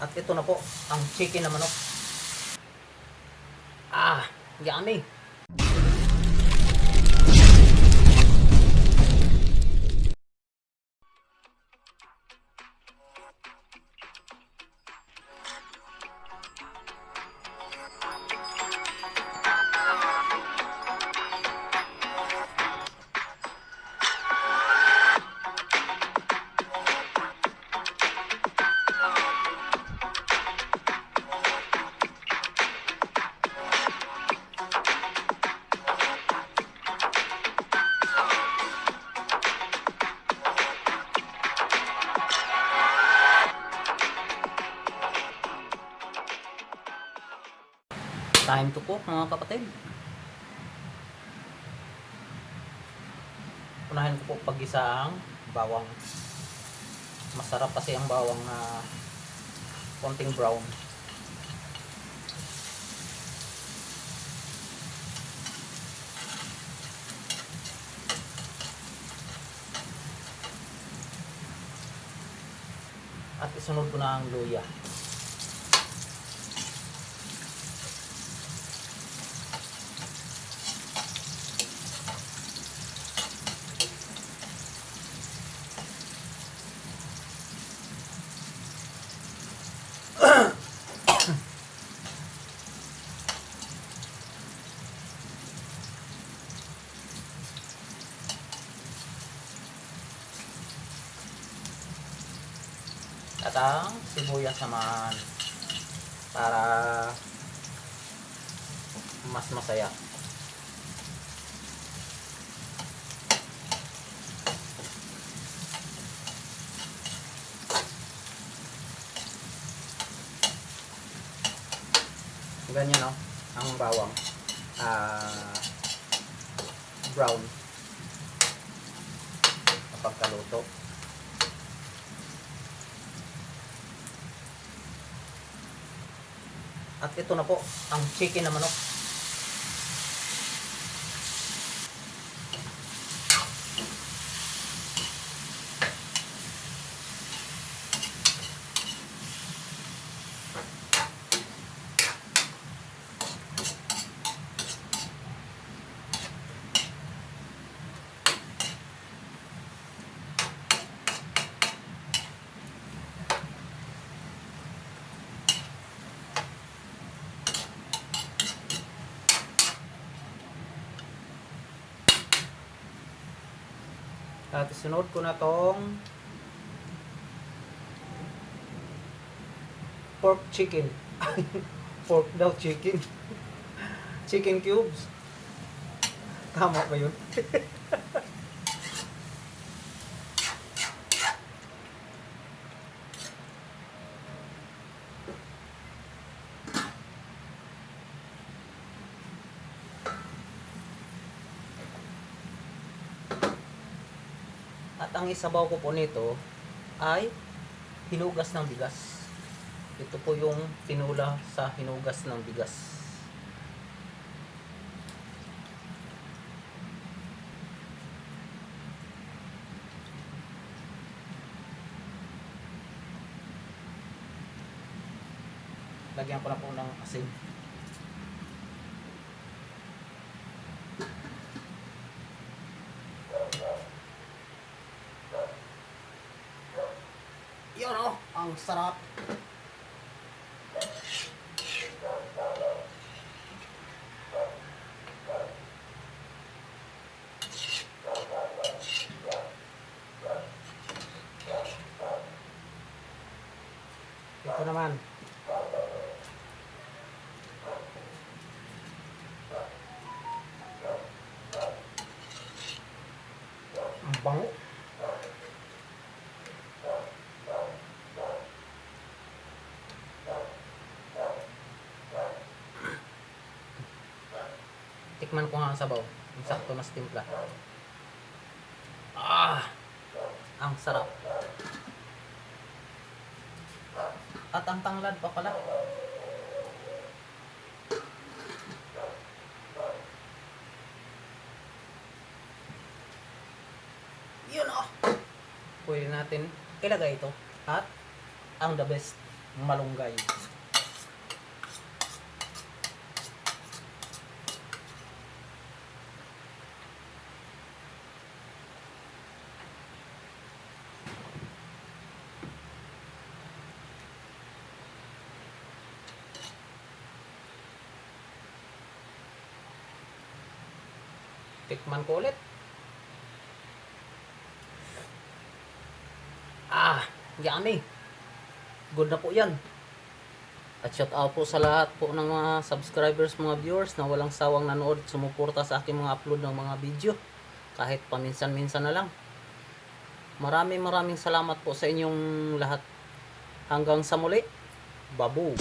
At ito na po, ang chicken na manok. Ah, yummy. Time to cook mga kapatid. Unahin ko po pag-isa ang bawang. Masarap kasi ang bawang na konting brown. At isunod ko na ang luya. At ang sibuyas naman para mas masaya. Ganyan no, ang bawang. Ah brown kapag kaluto. At ito na po, ang chicken na manok. At sunod ko na tong pork chicken. pork daw chicken. chicken cubes. Tama ba yun? At ang isabaw ko po nito ay hinugas ng bigas. Ito po yung tinula sa hinugas ng bigas. Lagyan ko na po ng asin. Yun oh, ang sarap. Ito naman. Ang bango. Tikman ko nga ang sabaw. Ang sakto na timpla. Ah! Ang sarap. At ang tanglad pa pala. Yun oh! Pwede natin ilagay ito. At ang the best. malunggay. Tikman ko ulit. Ah, yummy. Good na po yan. At shout out po sa lahat po ng mga subscribers, mga viewers na walang sawang nanood at sumuporta sa aking mga upload ng mga video. Kahit paminsan-minsan na lang. Maraming maraming salamat po sa inyong lahat. Hanggang sa muli. Babu.